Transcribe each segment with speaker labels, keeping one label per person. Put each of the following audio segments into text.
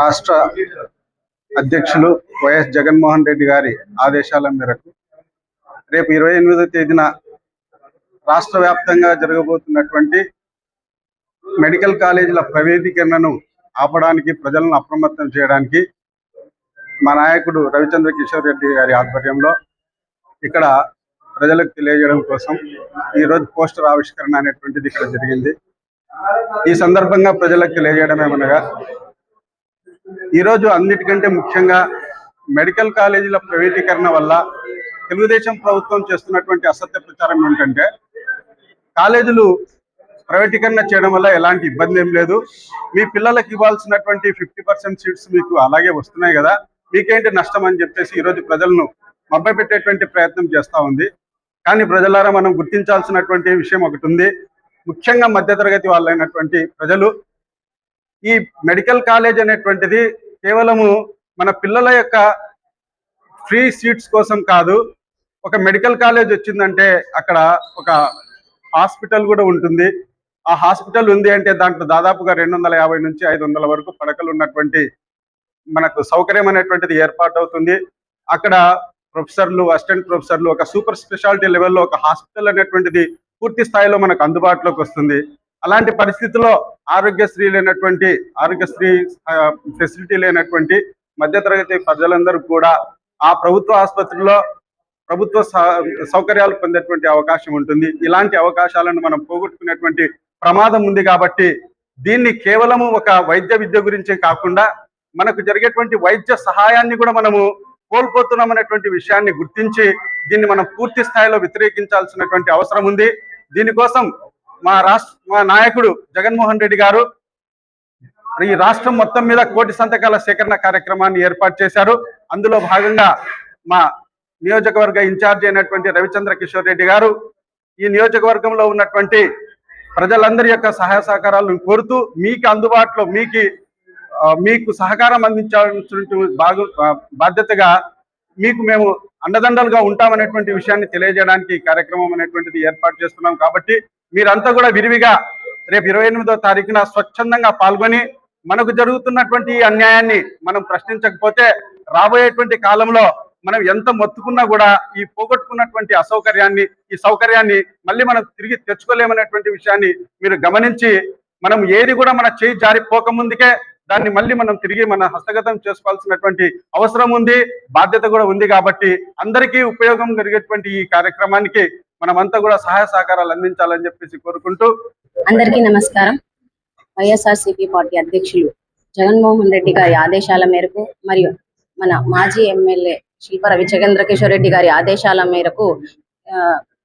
Speaker 1: రాష్ట్ర అధ్యక్షులు వైఎస్ జగన్మోహన్ రెడ్డి గారి ఆదేశాల మేరకు రేపు ఇరవై ఎనిమిదో తేదీన రాష్ట్ర వ్యాప్తంగా జరగబోతున్నటువంటి మెడికల్ కాలేజీల ప్రైవేటీకరణను ఆపడానికి ప్రజలను అప్రమత్తం చేయడానికి మా నాయకుడు రవిచంద్ర కిషోర్ రెడ్డి గారి ఆధ్వర్యంలో ఇక్కడ ప్రజలకు తెలియజేయడం కోసం ఈ రోజు పోస్టర్ ఆవిష్కరణ అనేటువంటిది ఇక్కడ జరిగింది. ఈ సందర్భంగా ప్రజలకు తెలియజేయడం ఏమనగా ఈరోజు అన్నిటికంటే ముఖ్యంగా మెడికల్ కాలేజీల ప్రైవేటీకరణ వల్ల తెలుగుదేశం ప్రభుత్వం చేస్తున్నటువంటి అసత్య ప్రచారం ఏంటంటే కాలేజీలు ప్రైవేటీకరణ చేయడం వల్ల ఎలాంటి ఇబ్బంది ఏం లేదు. మీ పిల్లలకు ఇవ్వాల్సినటువంటి ఫిఫ్టీ పర్సెంట్ సీట్స్ మీకు అలాగే వస్తున్నాయి కదా. మీకేంటి నష్టం అని చెప్పేసి ఈరోజు ప్రజలను మభ్యపెట్టేటువంటి ప్రయత్నం చేస్తూ ఉంది. కానీ ప్రజలారా మనం గుర్తించాల్సినటువంటి విషయం ఒకటి ఉంది. ముఖ్యంగా మధ్యతరగతి వాళ్ళైనటువంటి ప్రజలు ఈ మెడికల్ కాలేజ్ అనేటువంటిది కేవలము మన పిల్లల యొక్క ఫ్రీ సీట్స్ కోసం కాదు ఒక మెడికల్ కాలేజ్ వచ్చిందంటే అక్కడ ఒక హాస్పిటల్ కూడా ఉంటుంది. ఆ హాస్పిటల్ ఉంది అంటే దాంట్లో దాదాపుగా రెండు వందల యాభై నుంచి ఐదు వందల వరకు పడకలు ఉన్నటువంటి మనకు సౌకర్యం అనేటువంటిది ఏర్పాటు అవుతుంది అక్కడ ప్రొఫెసర్లు అసిస్టెంట్ ప్రొఫెసర్లు ఒక సూపర్ స్పెషాలిటీ లెవెల్లో ఒక హాస్పిటల్ అనేటువంటిది పూర్తి స్థాయిలో మనకు అందుబాటులోకి వస్తుంది. అలాంటి పరిస్థితుల్లో ఆరోగ్యశ్రీ లేనటువంటి ఆరోగ్యశ్రీ ఫెసిలిటీ లేనటువంటి మధ్యతరగతి ప్రజలందరూ కూడా ఆ ప్రభుత్వ ఆసుపత్రిలో ప్రభుత్వ సౌకర్యాలు పొందేటువంటి అవకాశం ఉంటుంది. ఇలాంటి అవకాశాలను మనం పోగొట్టుకునేటువంటి ప్రమాదం ఉంది కాబట్టి దీన్ని కేవలము ఒక వైద్య విద్య గురించే కాకుండా మనకు జరిగేటువంటి వైద్య సహాయాన్ని కూడా మనము కోల్పోతున్నామనేటువంటి విషయాన్ని గుర్తించి దీన్ని మనం పూర్తి స్థాయిలో వ్యతిరేకించాల్సినటువంటి అవసరం ఉంది. దీనికోసం మా రాష్ట్ర మా నాయకుడు జగన్మోహన్ రెడ్డి గారు ఈ రాష్ట్రం మొత్తం మీద కోటి సంతకాల సేకరణ కార్యక్రమాన్ని ఏర్పాటు చేశారు. అందులో భాగంగా మా నియోజకవర్గ ఇన్ఛార్జ్ అయినటువంటి రవిచంద్ర కిషోర్ రెడ్డి గారు ఈ నియోజకవర్గంలో ఉన్నటువంటి ప్రజలందరి యొక్క సహాయ సహకారాలను కోరుతూ మీకు అందుబాటులో మీకు మీకు సహకారం అందించాల్సిన బాగు బాధ్యతగా మీకు మేము అండదండలుగా ఉంటామనేటువంటి విషయాన్ని తెలియజేయడానికి ఈ కార్యక్రమం అనేటువంటిది ఏర్పాటు చేస్తున్నాం కాబట్టి మీరంతా కూడా విరివిగా రేపు ఇరవై ఎనిమిదో తారీఖున స్వచ్ఛందంగా పాల్గొని మనకు జరుగుతున్నటువంటి ఈ అన్యాయాన్ని మనం ప్రశ్నించకపోతే రాబోయేటువంటి కాలంలో మనం ఎంత మొత్తుకున్నా కూడా ఈ పోగొట్టుకున్నటువంటి అసౌకర్యాన్ని ఈ సౌకర్యాన్ని మళ్ళీ మనం తిరిగి తెచ్చుకోలేమనేటువంటి విషయాన్ని మీరు గమనించి మనం ఏది కూడా మన చేయి జారిపోక ముందుకే దాన్ని మళ్ళీ మనం తిరిగి మన హస్తగతం చేసుకోవాల్సినటువంటి అవసరం ఉంది బాధ్యత కూడా ఉంది కాబట్టి అందరికీ ఉపయోగం కలిగేటువంటి ఈ కార్యక్రమానికి మనమంతా కూడా సహాయ సహకారాలు అందించాలని చెప్పేసి కోరుకుంటూ
Speaker 2: అందరికీ నమస్కారం. వైఎస్ఆర్సీపీ పార్టీ అధ్యక్షులు జగన్మోహన్ రెడ్డి గారి ఆదేశాల మేరకు మరియు మన మాజీ ఎమ్మెల్యే శిల్ప రవిచంద్ర కిషోర్ రెడ్డి గారి ఆదేశాల మేరకు ఆ,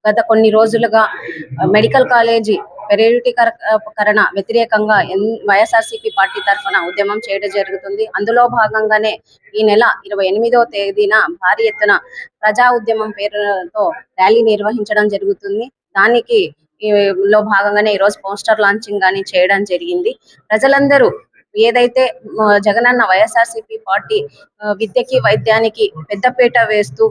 Speaker 2: గత కొన్ని రోజులుగా మెడికల్ కాలేజీ పెరేటీకరణ వ్యతిరేకంగా వైఎస్ఆర్సీపీ పార్టీ తరఫున ఉద్యమం చేయడం జరుగుతుంది. అందులో భాగంగానే ఈ నెల ఇరవై ఎనిమిదవ తేదీన భారీ ఎత్తున ప్రజా ఉద్యమం పేరుతో ర్యాలీ నిర్వహించడం జరుగుతుంది. దానికి లో భాగంగానే ఈ రోజు పోస్టర్ లాంచింగ్ గాని చేయడం జరిగింది. ప్రజలందరూ ఏదైతే జగనన్న వైఎస్ఆర్సీపీ పార్టీ విద్యకి వైద్యానికి పెద్దపీట వేస్తూ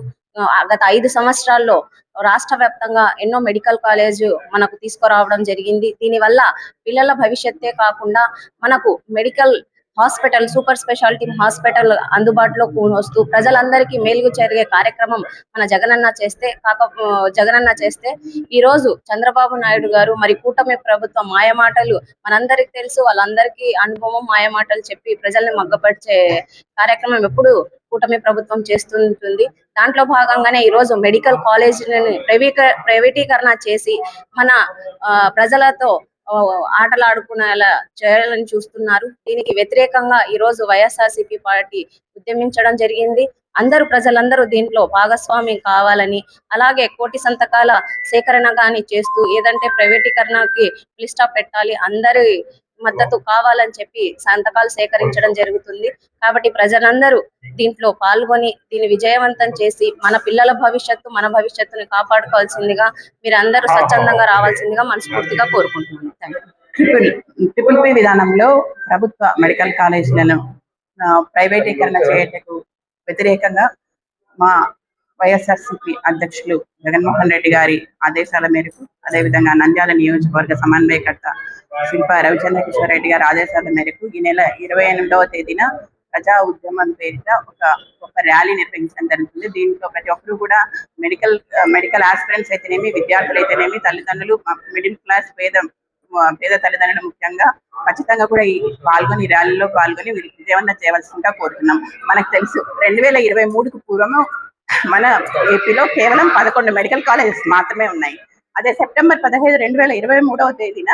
Speaker 2: గత ఐదు సంవత్సరాల్లో రాష్ట్ర వ్యాప్తంగా ఎన్నో మెడికల్ కాలేజ్ మనకు తీసుకురావడం జరిగింది. దీనివల్ల పిల్లల భవిష్యత్తే కాకుండా మనకు medical hospital super speciality hospital అందుబాటులో వస్తూ ప్రజలందరికీ మేలుగు జరిగే కార్యక్రమం మన జగనన్న చేస్తే కాక జగనన్న చేస్తే. ఈ రోజు చంద్రబాబు నాయుడు గారు మరి కూటమి ప్రభుత్వం మాయమాటలు మనందరికి తెలుసు వాళ్ళందరికీ అనుభవం మాయమాటలు చెప్పి ప్రజల్ని మగ్గపరిచే కార్యక్రమం ఎప్పుడు కూటమి ప్రభుత్వం చేస్తుంటుంది. దాంట్లో భాగంగానే ఈ రోజు మెడికల్ కాలేజీని ప్రైవేక ప్రైవేటీకరణ చేసి మన ఆ, ప్రజలతో ఆటలాడుకునేలా చేయాలని చూస్తున్నారు. దీనికి వ్యతిరేకంగా ఈ రోజు వైఎస్ఆర్సీపీ పార్టీ ఉద్యమించడం జరిగింది. అందరూ ప్రజలందరూ దీంట్లో భాగస్వామ్యం కావాలని అలాగే కోటి సంతకాల సేకరణ కానీ చేస్తూ ఏదంటే ప్రైవేటీకరణకి ఫుల్ పెట్టాలి. అందరి మద్దతు కావాలని చెప్పి సంతకాలు సేకరించడం జరుగుతుంది. కాబట్టి ప్రజలందరూ దీంట్లో పాల్గొని దీన్ని విజయవంతం చేసి మన పిల్లల భవిష్యత్తు మన భవిష్యత్తుని కాపాడుకోవాల్సిందిగా మీరు అందరూ స్వచ్ఛందంగా రావాల్సిందిగా మనస్ఫూర్తిగా కోరుకుంటున్నాను.
Speaker 3: ట్రిపుల్ ట్రిపుల్ పి విధానంలో ప్రభుత్వ మెడికల్ కాలేజీలను ప్రైవేటీకరణ చేయటకు వ్యతిరేకంగా మా వైఎస్ఆర్సిపి అధ్యక్షులు జగన్మోహన్ రెడ్డి గారి ఆదేశాల మేరకు అదేవిధంగా నంద్యాల నియోజకవర్గ సమన్వయకర్త శిల్ప రవిచంద్ర కిషోర్ రెడ్డి గారి ఆదేశాల మేరకు ఈ నెల ఇరవై ఎనిమిదవ తేదీన ప్రజా ఉద్యమం పేరిట ఒక ఒక ర్యాలీ నిర్వహించడం జరుగుతుంది. దీంట్లో ప్రతి ఒక్కరు కూడా మెడికల్ మెడికల్ ఆస్పిరెంట్స్ అయితేనేమి విద్యార్థులు అయితేనేమి తల్లిదండ్రులు మిడిల్ క్లాస్ పేద పేద తల్లిదండ్రులు ముఖ్యంగా ఖచ్చితంగా కూడా ఈ పాల్గొని ర్యాలీలో పాల్గొని విజయవంతం చేయవలసిందిగా కోరుతున్నాం. మనకు తెలుసు రెండు వేల ఇరవై మూడుకు పూర్వము మన ఏపీలో కేవలం పదకొండు మెడికల్ కాలేజెస్ మాత్రమే ఉన్నాయి. అదే సెప్టెంబర్ పదహైదు రెండు వేల ఇరవై మూడవ తేదీన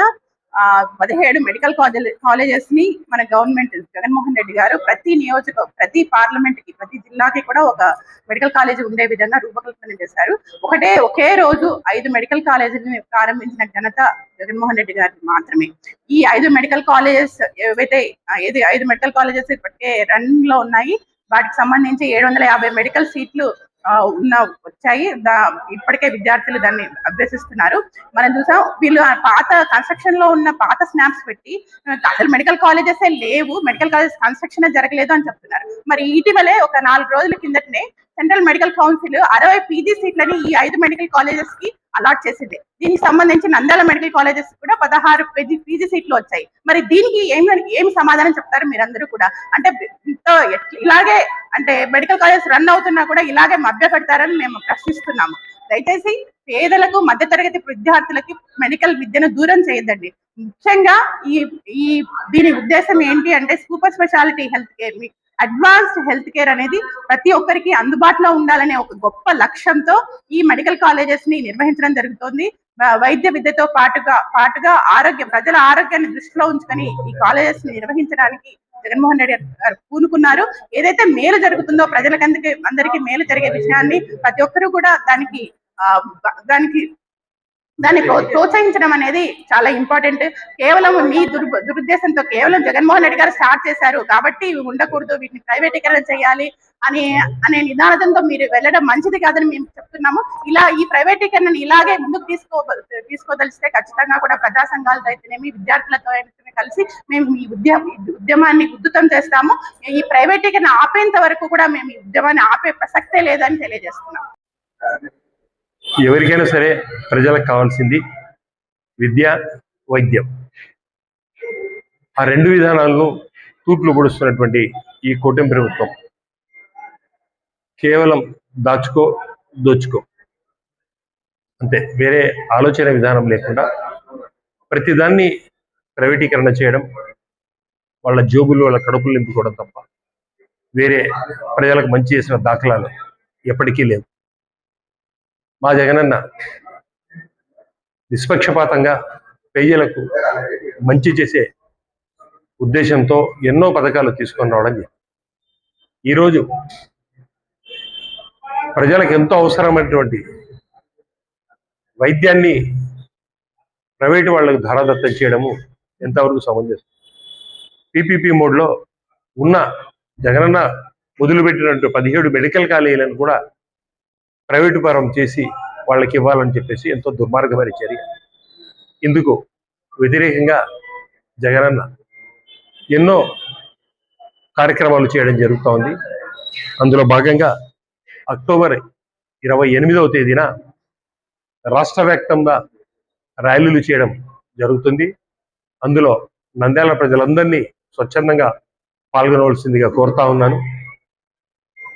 Speaker 3: పదిహేడు మెడికల్ కాలేజ్ కాలేజెస్ని మన గవర్నమెంట్ జగన్మోహన్ రెడ్డి గారు ప్రతి నియోజక ప్రతి పార్లమెంట్కి ప్రతి జిల్లాకి కూడా ఒక మెడికల్ కాలేజ్ ఉండే విధంగా రూపకల్పన చేశారు. ఒకటే ఒకే రోజు ఐదు మెడికల్ కాలేజీని ప్రారంభించిన ఘనత జగన్మోహన్ రెడ్డి గారికి మాత్రమే. ఈ ఐదు మెడికల్ కాలేజెస్ ఏవైతే ఏది ఐదు మెడికల్ కాలేజెస్ ఇప్పటికే రన్లో ఉన్నాయి వాటికి సంబంధించి ఏడు వందల యాభై మెడికల్ సీట్లు ఉన్న వచ్చాయి. దా- ఇప్పటికే విద్యార్థులు దాన్ని అభ్యసిస్తున్నారు. మనం చూసాం వీళ్ళు ఆ పాత కన్స్ట్రక్షన్లో ఉన్న పాత స్నాప్స్ పెట్టి అసలు మెడికల్ కాలేజెస్ లేవు మెడికల్ కాలేజ్ కన్స్ట్రక్షన్ జరగలేదు అని చెప్తున్నారు. మరి ఇటీవలే ఒక నాలుగు రోజుల కిందటనే సెంట్రల్ మెడికల్ కౌన్సిల్ అరవై పీజీ సీట్లని ఈ ఐదు మెడికల్ కాలేజెస్కి అలాట్ చేసింది. దీనికి సంబంధించి నంద్యాల మెడికల్ కాలేజెస్ కూడా పదహారు పీజీ పీజీ సీట్లు వచ్చాయి. మరి దీనికి ఏం ఏం సమాధానం చెప్తారు మీరందరూ కూడా? అంటే ఇలాగే అంటే మెడికల్ కాలేజెస్ రన్ అవుతున్నా కూడా ఇలాగే మభ్య పెడతారని మేము ప్రశ్నిస్తున్నాము. దయచేసి పేదలకు మధ్యతరగతి విద్యార్థులకి మెడికల్ విద్యను దూరం చేయదండి ముఖ్యంగా ఈ ఈ దీని ఉద్దేశం ఏంటి అంటే super speciality health care advanced health care అనేది ప్రతి ఒక్కరికి అందుబాటులో ఉండాలనే ఒక గొప్ప లక్ష్యంతో ఈ మెడికల్ కాలేజెస్ని నిర్వహించడం జరుగుతుంది. వైద్య విద్యతో పాటుగా పాటుగా ఆరోగ్య ప్రజల ఆరోగ్యాన్ని దృష్టిలో ఉంచుకొని ఈ కాలేజెస్ని నిర్వహించడానికి జగన్మోహన్ రెడ్డి గారు పూనుకున్నారు. ఏదైతే మేలు జరుగుతుందో ప్రజలకందుకే అందరికీ మేలు జరిగే విషయాన్ని ప్రతి ఒక్కరూ కూడా దానికి ఆ, దానికి దాన్ని ప్రో- ప్రోత్సహించడం అనేది చాలా ఇంపార్టెంట్. కేవలం మీ దుర్ దురుద్దేశంతో కేవలం జగన్మోహన్ రెడ్డి గారు స్టార్ట్ చేశారు కాబట్టి ఇవి ఉండకూడదు వీటిని ప్రైవేటీకరణ చేయాలి అని అనే నినాదంతో మీరు వెళ్ళడం మంచిది కాదని మేము చెప్తున్నాము. ఇలా ఈ ప్రైవేటీకరణను ఇలాగే ముందుకు తీసుకో తీసుకోదలిస్తే ఖచ్చితంగా కూడా ప్రజా సంఘాలతో అయితేనేమి విద్యార్థులతో అయితేనే కలిసి మేము ఈ ఉద్యమ ఉద్యమాన్ని ఉద్ధృతం చేస్తాము. ఈ ప్రైవేటీకరణ ఆపేంత వరకు కూడా మేము ఈ ఉద్యమాన్ని ఆపే ప్రసక్తే లేదని తెలియజేస్తున్నాం.
Speaker 4: ఎవరికైనా సరే ప్రజలకు కావాల్సింది విద్య వైద్యం. ఆ రెండు విధానాలను తూట్లు పొడుస్తున్నటువంటి ఈ కూటమి ప్రభుత్వం. కేవలం దాచుకో దోచుకో. అంతే వేరే ఆలోచన విధానం లేకుండా ప్రతిదాన్ని ప్రైవేటీకరణ చేయడం వాళ్ళ జోబులు వాళ్ళ కడుపులు నింపుకోవడం తప్ప వేరే ప్రజలకు మంచి చేసిన దాఖలాలు ఎప్పటికీ లేవు. మా జగనన్న నిష్పక్షపాతంగా పెయ్యలకు మంచి చేసే ఉద్దేశంతో ఎన్నో పథకాలు తీసుకొని రావడం జరిగింది. ఈరోజు ప్రజలకు ఎంతో అవసరమైనటువంటి వైద్యాన్ని ప్రైవేటు వాళ్ళకు ధారాదత్తం చేయడము ఎంతవరకు సమంజసం? పీపీపీ మోడ్లో ఉన్న జగనన్న మొదలుపెట్టినట్టు పదిహేడు మెడికల్ కాలేజీలను కూడా ప్రైవేటు పరం చేసి వాళ్ళకి ఇవ్వాలని చెప్పేసి ఎంతో దుర్మార్గమైన చర్య. ఇందుకు వ్యతిరేకంగా జగనన్న ఎన్నో కార్యక్రమాలు చేయడం జరుగుతూ ఉంది అందులో భాగంగా అక్టోబర్ ఇరవై ఎనిమిదవ తేదీన రాష్ట్ర వ్యాప్తంగా ర్యాలీలు చేయడం జరుగుతుంది. అందులో నంద్యాల ప్రజలందరినీ స్వచ్ఛందంగా పాల్గొనవలసిందిగా కోరుతా ఉన్నాను.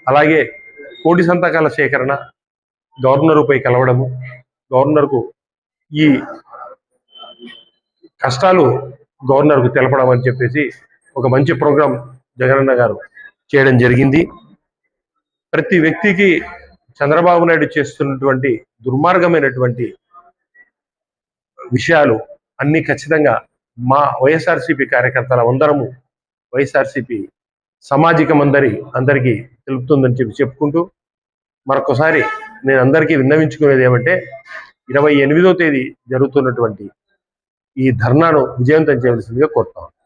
Speaker 4: అలాగే కోటి సంతకాల సేకరణ గవర్నరుపై కలవడము గవర్నర్కు ఈ కష్టాలు గవర్నర్కు తెలపడం అని చెప్పేసి ఒక మంచి ప్రోగ్రాం జగనన్న గారు చేయడం జరిగింది. ప్రతి వ్యక్తికి చంద్రబాబు నాయుడు చేస్తున్నటువంటి దుర్మార్గమైనటువంటి విషయాలు అన్ని ఖచ్చితంగా మా వైఎస్ఆర్సీపీ కార్యకర్తల అందరము వైఎస్ఆర్సీపీ సామాజికం అందరి అందరికీ తెలుపుతుందని చెప్పి చెప్పుకుంటూ మరొకసారి నేను అందరికీ విన్నవించుకునేది ఏమంటే ఇరవై ఎనిమిదో తేదీ జరుగుతున్నటువంటి ఈ ధర్నాను విజయవంతం చేయవలసిందిగా కోరుతాను